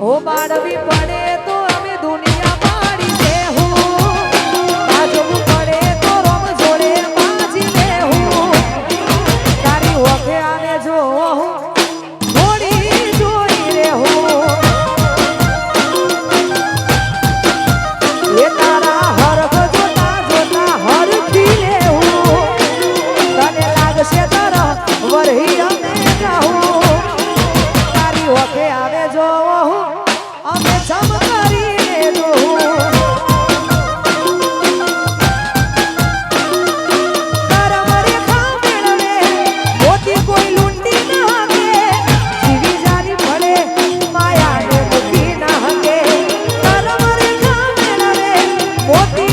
ઓ બાળવી પડે તો અમે દુનિયા Oti.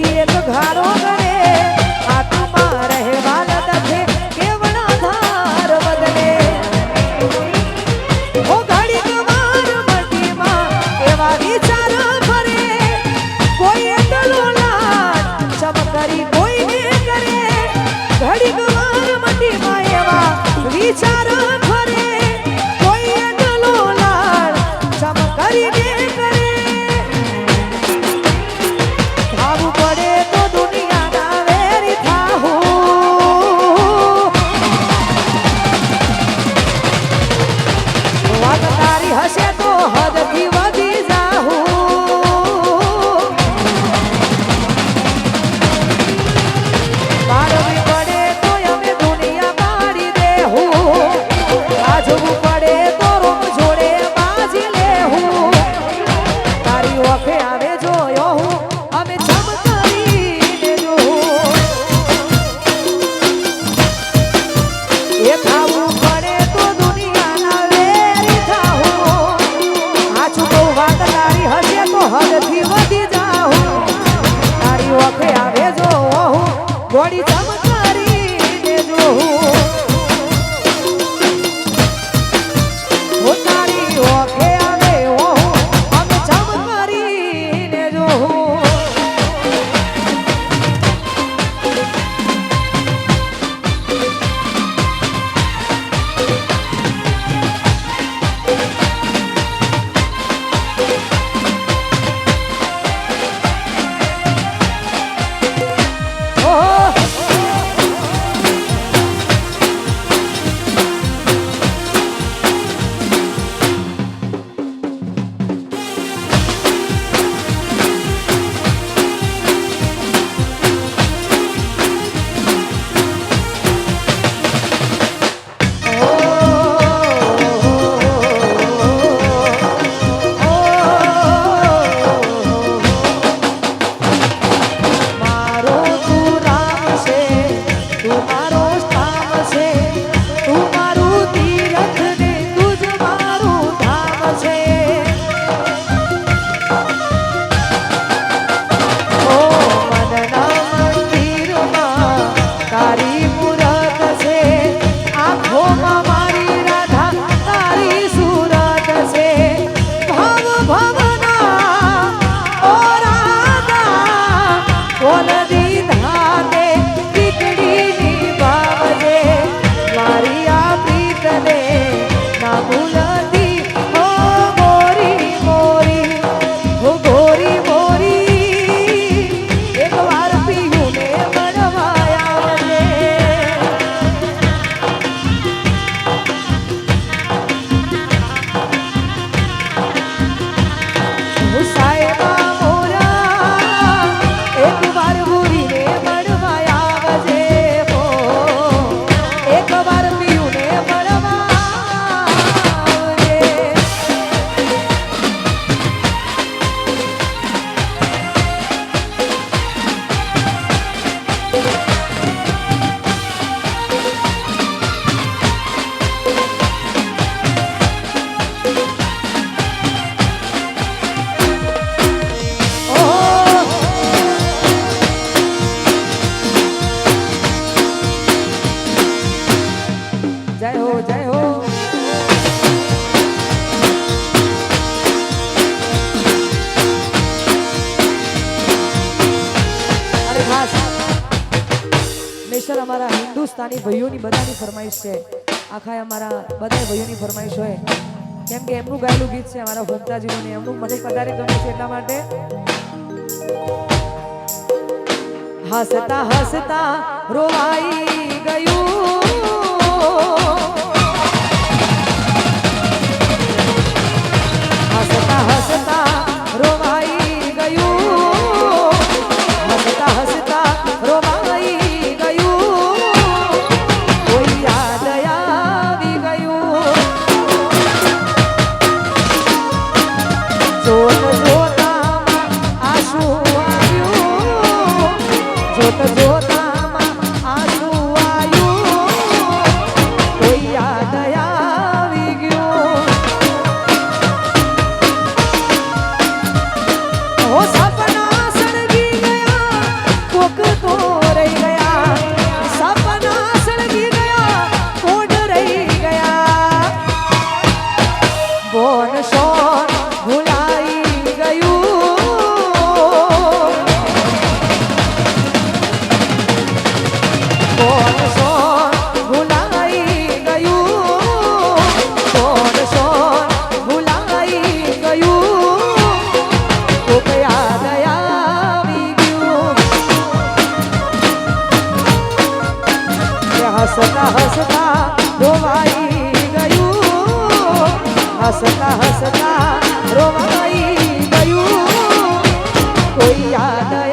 थी ये घर અમારા હિન્દુસ્તાની ભાઈઓની બધાની ફરમાઈશ છે. આખા અમારા બધા ભાઈઓની ફરમાઈશ હોય. કેમ કે એમનું ગાયેલું ગીત છે અમારા ભક્તાજીનું ને એમનું મને વધારે ગમે છે એટલા માટે. હસતા હસતા રોવાઈ ગયું હસતા હસતા રોવાઈ ગયું. કોઈ યાદ